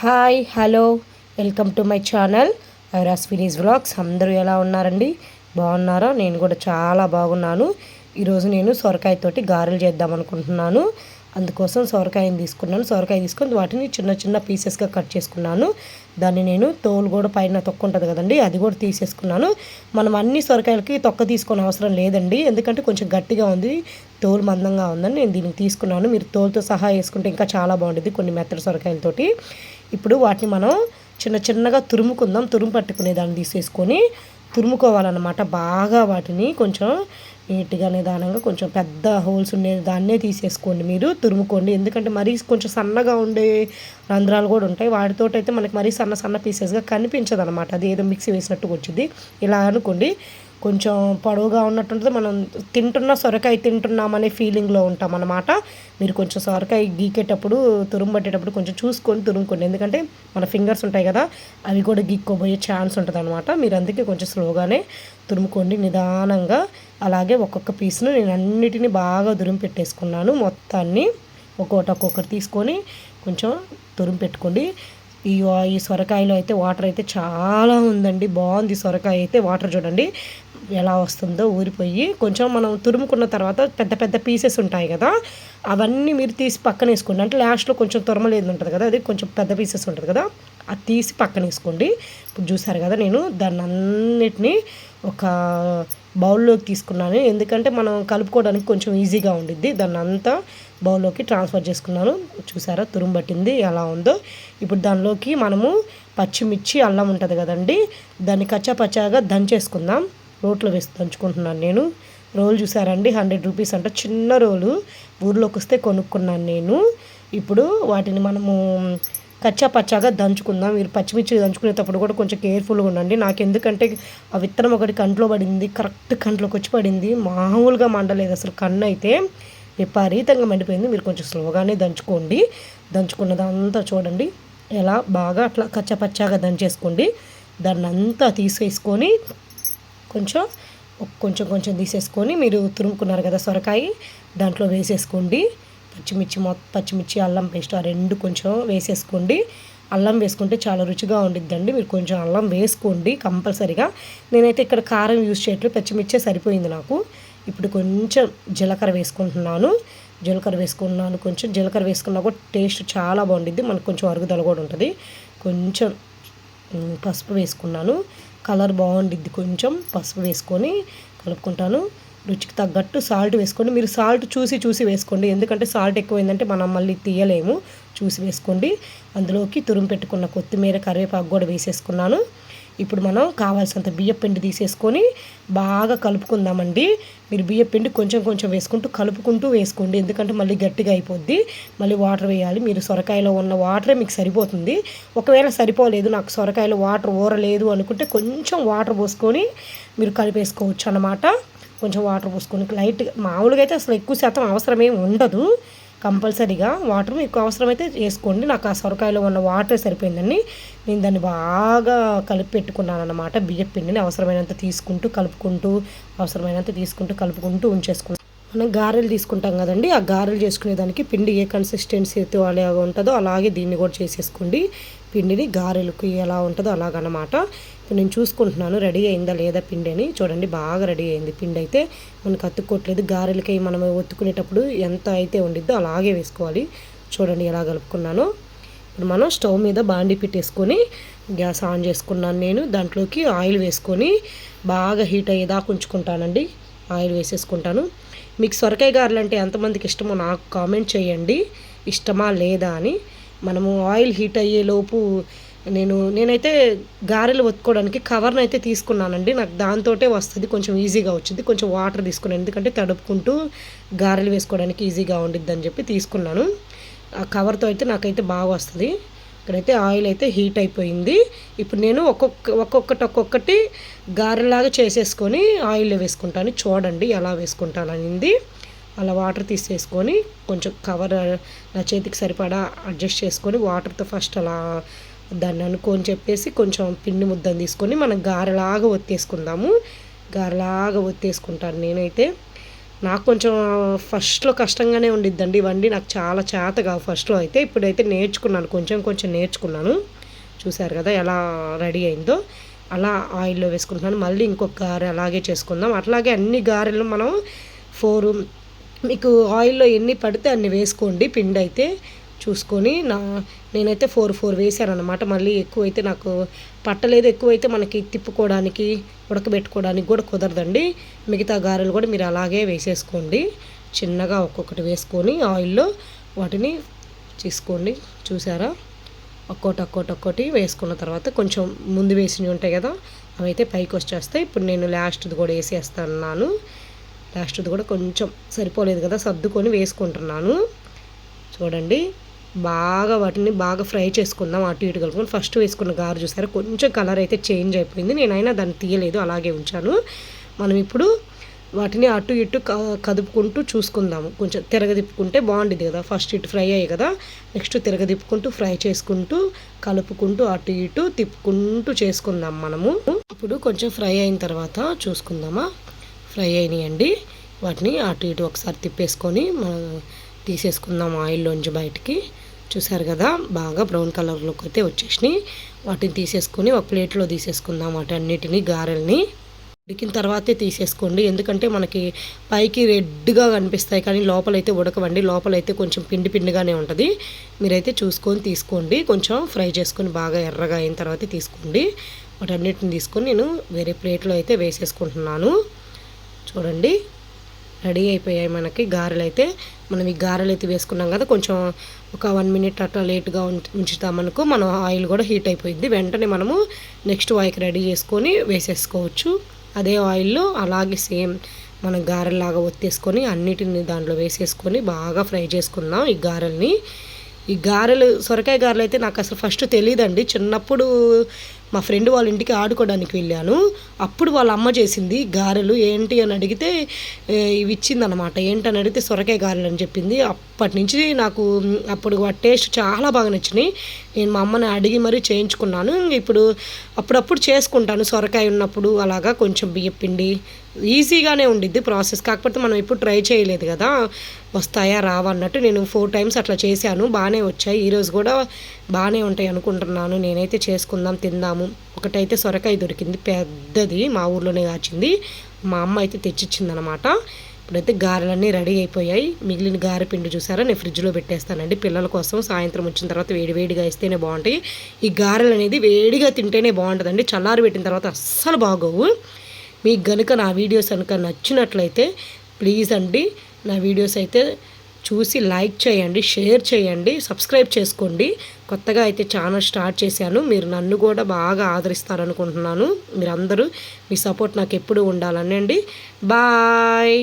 Hi hello welcome to my channel ఐరాస్ ఫినీస్ vlogs. అందరూ ఎలా ఉన్నారండి? బాగున్నారా? నేను కూడా చాలా బాగున్నాను. ఈరోజు నేను సొరకాయతోటి గారెలు చేద్దాం అనుకుంటున్నాను. అందుకోసం సొరకాయని తీసుకున్నాను. సొరకాయ తీసుకొని వాటిని చిన్న చిన్న పీసెస్గా కట్ చేసుకున్నాను. దాన్ని నేను తోలు కూడా పైన తొక్క ఉంటుంది కదండి అది కూడా తీసేసుకున్నాను. మనం అన్ని సొరకాయలకి తొక్క తీసుకునే అవసరం లేదండి. ఎందుకంటే కొంచెం గట్టిగా ఉంది తోలు మందంగా ఉందని నేను దీనికి తీసుకున్నాను. మీరు తోలుతో సహా వేసుకుంటే ఇంకా చాలా బాగుంటుంది కొన్ని మెత్తడి సొరకాయలతోటి. ఇప్పుడు వాటిని మనం చిన్న చిన్నగా తురుముకుందాం. తురుము పట్టుకునే దాన్ని తీసేసుకొని తురుముకోవాలన్నమాట. బాగా వాటిని కొంచెం నీట్గా నిదానంగా కొంచెం పెద్ద హోల్స్ ఉండే దాన్నే తీసేసుకోండి మీరు. తురుముకోండి. ఎందుకంటే మరీ కొంచెం సన్నగా ఉండే రంధ్రాలు కూడా ఉంటాయి. వాటితో అయితే మనకి మరీ సన్న సన్న పీసెస్గా కనిపించదు అనమాట అది ఏదో మిక్సీ వేసినట్టుగా వచ్చింది. ఇలా అనుకోండి. కొంచెం పొడవుగా ఉన్నట్టుంటుంది. మనం తింటున్న సొరకాయ తింటున్నామనే ఫీలింగ్లో ఉంటాం అనమాట మీరు కొంచెం సొరకాయ గీకేటప్పుడు తురుంబట్టేటప్పుడు కొంచెం చూసుకొని తురుముకోండి. ఎందుకంటే మన ఫింగర్స్ ఉంటాయి కదా అవి కూడా గీక్కోబోయే ఛాన్స్ ఉంటుంది అనమాట మీరు అందుకే కొంచెం స్లోగానే తురుముకోండి నిదానంగా. అలాగే ఒక్కొక్క పీస్ను నేను అన్నిటిని బాగా తురుము పెట్టేసుకున్నాను. మొత్తాన్ని ఒక్కొక్కటి ఒక్కొక్కటి తీసుకొని కొంచెం తురుము పెట్టుకోండి. ఈ ఈ సొరకాయలో అయితే వాటర్ అయితే చాలా ఉందండి. బాగుంది సొరకాయ అయితే వాటర్ చూడండి. ఎలా వస్తుందో ఊరిపోయి కొంచెం మనం తురుముకున్న తర్వాత పెద్ద పెద్ద పీసెస్ ఉంటాయి కదా అవన్నీ మీరు తీసి పక్కన వేసుకోండి. అంటే లాస్ట్లో కొంచెం తురమలేదు ఉంటుంది కదా అది కొంచెం పెద్ద పీసెస్ ఉంటుంది కదా అది తీసి పక్కన వేసుకోండి. ఇప్పుడు చూసారు కదా నేను దాన్ని అన్నిటినీ ఒక బౌల్లోకి తీసుకున్నాను. ఎందుకంటే మనం కలుపుకోవడానికి కొంచెం ఈజీగా ఉండిద్ది. దాన్ని అంతా బౌల్లోకి ట్రాన్స్ఫర్ చేసుకున్నాను. చూసారా తురుము పట్టింది ఎలా ఉందో. ఇప్పుడు దానిలోకి మనము పచ్చిమిర్చి అల్లం ఉంటుంది కదండి దాన్ని కచ్చా పచ్చాగా దంచేసుకుందాం. రోట్లో వేసి దంచుకుంటున్నాను నేను. రోల్ చూసారండి? హండ్రెడ్ రూపీస్ అంటే. చిన్న రోలు. ఊర్లోకి వస్తే కొనుక్కున్నాను నేను. ఇప్పుడు వాటిని మనము కచ్చా పచ్చాగా దంచుకుందాం. మీరు పచ్చిమిర్చి దంచుకునేటప్పుడు కూడా కొంచెం కేర్ఫుల్గా ఉండండి. నాకు ఎందుకంటే ఆ విత్తనం ఒకటి కంట్లో పడింది. కరెక్ట్ కంట్లోకి వచ్చి పడింది. మామూలుగా మండలేదు అసలు కన్ను అయితే. విపరీతంగా మండిపోయింది. మీరు కొంచెం స్లోగానే దంచుకోండి. దంచుకున్నదంతా చూడండి. ఎలా బాగా అట్లా కచ్చపచ్చాగా దంచేసుకోండి. దాన్ని అంతా తీసేసుకొని కొంచెం కొంచెం కొంచెం తీసేసుకొని మీరు తురుముకున్నారు కదా సొరకాయ దాంట్లో వేసేసుకోండి. పచ్చిమిర్చి మొత్తం పచ్చిమిర్చి అల్లం పేస్ట్ ఆ రెండు కొంచెం వేసేసుకోండి. అల్లం వేసుకుంటే చాలా రుచిగా ఉండిద్దండి. మీరు కొంచెం అల్లం వేసుకోండి కంపల్సరీగా. నేనైతే ఇక్కడ కారం యూజ్ చేయట్లేదు పచ్చిమిర్చే సరిపోయింది నాకు. ఇప్పుడు కొంచెం జీలకర్ర వేసుకుంటున్నాను. జీలకర్ర వేసుకున్నాను కొంచెం జీలకర్ర వేసుకున్నా కూడా టేస్ట్ చాలా బాగుండిద్ది. మనకు కొంచెం అరుగుదల కూడా ఉంటుంది. కొంచెం పసుపు వేసుకున్నాను. కలర్ బాగుండిద్ది కొంచెం. పసుపు వేసుకొని కలుపుకుంటాను. రుచికి తగ్గట్టు సాల్ట్ వేసుకోండి. మీరు సాల్ట్ చూసి చూసి వేసుకోండి. ఎందుకంటే సాల్ట్ ఎక్కువైందంటే మనం మళ్ళీ తీయలేము. చూసి వేసుకోండి. అందులోకి తురుము పెట్టుకున్న కొత్తిమీర కరివేపాకు కూడా వేసేసుకున్నాను. ఇప్పుడు మనం కావాల్సినంత బియ్యపిండి తీసేసుకొని బాగా కలుపుకుందామండి. మీరు బియ్యపిండి కొంచెం కొంచెం వేసుకుంటూ కలుపుకుంటూ వేసుకోండి. ఎందుకంటే మళ్ళీ గట్టిగా అయిపోద్ది. మళ్ళీ వాటర్ వేయాలి. మీరు సొరకాయలో ఉన్న వాటరే మీకు సరిపోతుంది. ఒకవేళ సరిపోలేదు నాకు సొరకాయలో వాటర్ ఊరలేదు అనుకుంటే కొంచెం వాటర్ పోసుకొని మీరు కలిపేసుకోవచ్చు అన్నమాట. కొంచెం వాటర్ పోసుకొని లైట్గా మామూలుగా అయితే అసలు ఎక్కువ శాతం అవసరమేమి ఉండదు. కంపల్సరీగా వాటర్ మీకు అవసరమైతే వేసుకోండి. నాకు ఆ సొరకాయలో ఉన్న వాటర్ సరిపోయిందండి నేను దాన్ని బాగా కలిపి పెట్టుకున్నాను అనమాట బియ్యం పిండిని అవసరమైనంత తీసుకుంటూ కలుపుకుంటూ అవసరమైనంత తీసుకుంటూ కలుపుకుంటూ ఉంచేసుకున్నాను మనం గారెలు తీసుకుంటాం కదండి ఆ గారెలు చేసుకునేదానికి పిండి ఏ కన్సిస్టెన్సీతో అలాగే ఉంటుందో అలాగే దీన్ని కూడా చేసేసుకోండి. పిండిని గారెలకు ఎలా ఉంటుందో అలాగనమాట ఇప్పుడు నేను చూసుకుంటున్నాను రెడీ అయిందా లేదా పిండి అని. చూడండి బాగా రెడీ అయింది పిండి అయితే. మనకు అతుక్కోట్లేదు. గారెలకి మనం ఒత్తుకునేటప్పుడు ఎంత అయితే ఉండిద్దో అలాగే వేసుకోవాలి. చూడండి ఎలా కలుపుకున్నాను. ఇప్పుడు మనం స్టవ్ మీద బాండి పెట్టేసుకొని గ్యాస్ ఆన్ చేసుకున్నాను నేను. దాంట్లోకి ఆయిల్ వేసుకొని బాగా హీట్ అయ్యేదాకా ఉంచుకుంటానండి. ఆయిల్ వేసేసుకుంటాను. మీకు సొరకాయ గారెలు అంటే ఎంతమందికి ఇష్టమో నాకు కామెంట్ చేయండి. ఇష్టమా లేదా అని. మనము ఆయిల్ హీట్ అయ్యేలోపు నేను నేనైతే గారెలు ఒత్తుకోవడానికి కవర్ని అయితే తీసుకున్నానండి. నాకు దాంతోటే వస్తుంది కొంచెం ఈజీగా వచ్చింది. కొంచెం వాటర్ తీసుకున్నాను ఎందుకంటే తడుపుకుంటూ గారెలు వేసుకోవడానికి ఈజీగా ఉండిద్ది అని చెప్పి తీసుకున్నాను. ఆ కవర్తో అయితే నాకైతే బాగా వస్తుంది. ఇక్కడైతే ఆయిల్ అయితే హీట్ అయిపోయింది. ఇప్పుడు నేను ఒక్కొక్క ఒక్కొక్కటి ఒక్కొక్కటి గారెలాగా చేసేసుకొని ఆయిల్లో వేసుకుంటాను. చూడండి ఎలా వేసుకుంటాను అనింది అలా వాటర్ తీసేసుకొని కొంచెం కవర్ నా చేతికి సరిపడా అడ్జస్ట్ చేసుకొని వాటర్తో ఫస్ట్ అలా దాన్ని అనుకోని చెప్పేసి కొంచెం పిండి ముద్దను తీసుకొని మనం గారెలాగా ఒత్తేసుకుందాము. గారెలాగా ఒత్తేసుకుంటాను నేనైతే. నాకు కొంచెం ఫస్ట్లో కష్టంగానే ఉండిద్దండి ఇవన్నీ నాకు చాలా చేత కావు ఫస్ట్లో అయితే. ఇప్పుడైతే నేర్చుకున్నాను. కొంచెం కొంచెం నేర్చుకున్నాను. చూశారు కదా ఎలా రెడీ అయిందో. అలా ఆయిల్లో వేసుకుంటున్నాను. మళ్ళీ ఇంకొక గారె అలాగే చేసుకుందాం. అట్లాగే అన్ని గారెలు మనం ఫోర్ మీకు ఆయిల్లో ఎన్ని పడితే అన్ని వేసుకోండి పిండి అయితే. చూసుకొని నా నేనైతే ఫోర్ ఫోర్ వేసాను అనమాట మళ్ళీ ఎక్కువైతే నాకు పట్టలేదు. ఎక్కువైతే మనకి తిప్పుకోవడానికి ఉడకబెట్టుకోవడానికి కూడా కుదరదండి. మిగతా గారెలు కూడా మీరు అలాగే వేసేసుకోండి. చిన్నగా ఒక్కొక్కటి వేసుకొని ఆయిల్లో వాటిని తీసుకోండి. చూసారా? ఒక్కోటి ఒక్కోటి ఒక్కోటి వేసుకున్న తర్వాత కొంచెం ముందు వేసినవి ఉంటాయి కదా అవి అయితే పైకి వచ్చేస్తాయి. ఇప్పుడు నేను లాస్ట్ది కూడా వేసేస్తున్నాను. లాస్ట్ది కూడా కొంచెం సరిపోలేదు కదా సర్దుకొని వేసుకుంటున్నాను. చూడండి. బాగా వాటిని బాగా ఫ్రై చేసుకుందాం అటు ఇటు కలుపుకొని ఫస్ట్ వేసుకున్న గారు చూసారా కొంచెం కలర్ అయితే చేంజ్ అయిపోయింది. నేనైనా దాన్ని తీయలేదు అలాగే ఉంచాను. మనం ఇప్పుడు వాటిని అటు ఇటు కదుపుకుంటూ చూసుకుందాము. కొంచెం తిరగదిప్పుకుంటే బాగుండేది కదా ఫస్ట్ ఇటు ఫ్రై అయ్యాయి కదా నెక్స్ట్ తిరగదిప్పుకుంటూ ఫ్రై చేసుకుంటూ కలుపుకుంటూ అటు ఇటు తిప్పుకుంటూ చేసుకుందాం మనము. ఇప్పుడు కొంచెం ఫ్రై అయిన తర్వాత చూసుకుందామా? ఫ్రై అయినాయండి. వాటిని అటు ఇటు ఒకసారి తిప్పేసుకొని మనం తీసేసుకుందాం ఆయిల్లోంచి బయటికి. చూసారు కదా బాగా బ్రౌన్ కలర్లోకి అయితే వచ్చేసినాయి. వాటిని తీసేసుకొని ఒక ప్లేట్లో తీసేసుకుందాం వాటన్నిటిని గారెల్ని. ఉడికిన తర్వాతే తీసేసుకోండి. ఎందుకంటే మనకి పైకి రెడ్గా కనిపిస్తాయి కానీ లోపలైతే ఉడకవండి. లోపలైతే కొంచెం పిండి పిండిగానే ఉంటుంది. మీరైతే చూసుకొని తీసుకోండి. కొంచెం ఫ్రై చేసుకొని బాగా ఎర్రగా అయిన తర్వాత తీసుకోండి. వాటన్నిటిని తీసుకొని నేను వేరే ప్లేట్లో అయితే వేసేసుకుంటున్నాను. చూడండి రెడీ అయిపోయాయి మనకి గారెలు అయితే మనం ఈ గారెలు అయితే వేసుకున్నాం కదా కొంచెం ఒక వన్ మినిట్ అట్లా లేట్గా ఉంచుతామనుకో మనం ఆయిల్ కూడా హీట్ అయిపోయింది వెంటనే మనము నెక్స్ట్ వాయికి రెడీ చేసుకొని వేసేసుకోవచ్చు. అదే ఆయిల్లో అలాగే సేమ్ మనం గారెల్లాగా ఒత్తేసుకొని అన్నిటిని దాంట్లో వేసేసుకొని బాగా ఫ్రై చేసుకుందాం ఈ గారెల్ని. ఈ గారెలు సొరకాయ గారెలు అయితే నాకు అసలు ఫస్ట్ తెలియదండి చిన్నప్పుడు మా ఫ్రెండ్ వాళ్ళ ఇంటికి ఆడుకోవడానికి వెళ్ళాను. అప్పుడు వాళ్ళ అమ్మ చేసింది గారెలు. ఏంటి అని అడిగితే ఇవి ఇచ్చిందనమాట ఏంటని అడిగితే సొరకాయ గారెలు అని చెప్పింది. అప్పటి నుంచి నాకు అప్పుడు ఆ టేస్ట్ చాలా బాగా నచ్చినాయి. నేను మా అమ్మని అడిగి మరీ చేయించుకున్నాను. ఇప్పుడు అప్పుడప్పుడు చేసుకుంటాను. సొరకాయ ఉన్నప్పుడు అలాగా కొంచెం బియ్యపిండి ఈజీగానే ఉండిద్ది ప్రాసెస్. కాకపోతే మనం ఎప్పుడు ట్రై చేయలేదు కదా. వస్తాయా రావా అన్నట్టు నేను ఫోర్ టైమ్స్ అట్లా చేశాను. బాగానే వచ్చాయి. ఈరోజు కూడా బాగానే ఉంటాయి అనుకుంటున్నాను. నేనైతే చేసుకుందాం తిందాము. ఒకటైతే సొరకాయ దొరికింది. పెద్దది మా ఊర్లోనే కాచింది. మా అమ్మ అయితే తెచ్చిచ్చిందనమాట. ఇప్పుడైతే గారెలన్నీ రెడీ అయిపోయాయి. మిగిలిన గారె పిండి చూసారా? నేను ఫ్రిడ్జ్లో పెట్టేస్తానండి. పిల్లల కోసం సాయంత్రం వచ్చిన తర్వాత వేడి వేడిగా ఇస్తేనే బాగుంటాయి. ఈ గారెలు అనేది వేడిగా తింటేనే బాగుంటుందండి. చల్లారి పెట్టిన తర్వాత అస్సలు బాగోవు. మీకు గనుక నా వీడియోస్ కనుక నచ్చినట్లయితే ప్లీజ్ అండి నా వీడియోస్ అయితే చూసి లైక్ చేయండి షేర్ చేయండి సబ్స్క్రైబ్ చేసుకోండి. కొత్తగా అయితే ఛానల్ స్టార్ట్ చేశాను. మీరు నన్ను కూడా బాగా ఆదరిస్తారనుకుంటున్నాను. మీరందరూ మీ సపోర్ట్ నాకు ఎప్పుడూ ఉండాలని అండి బాయ్!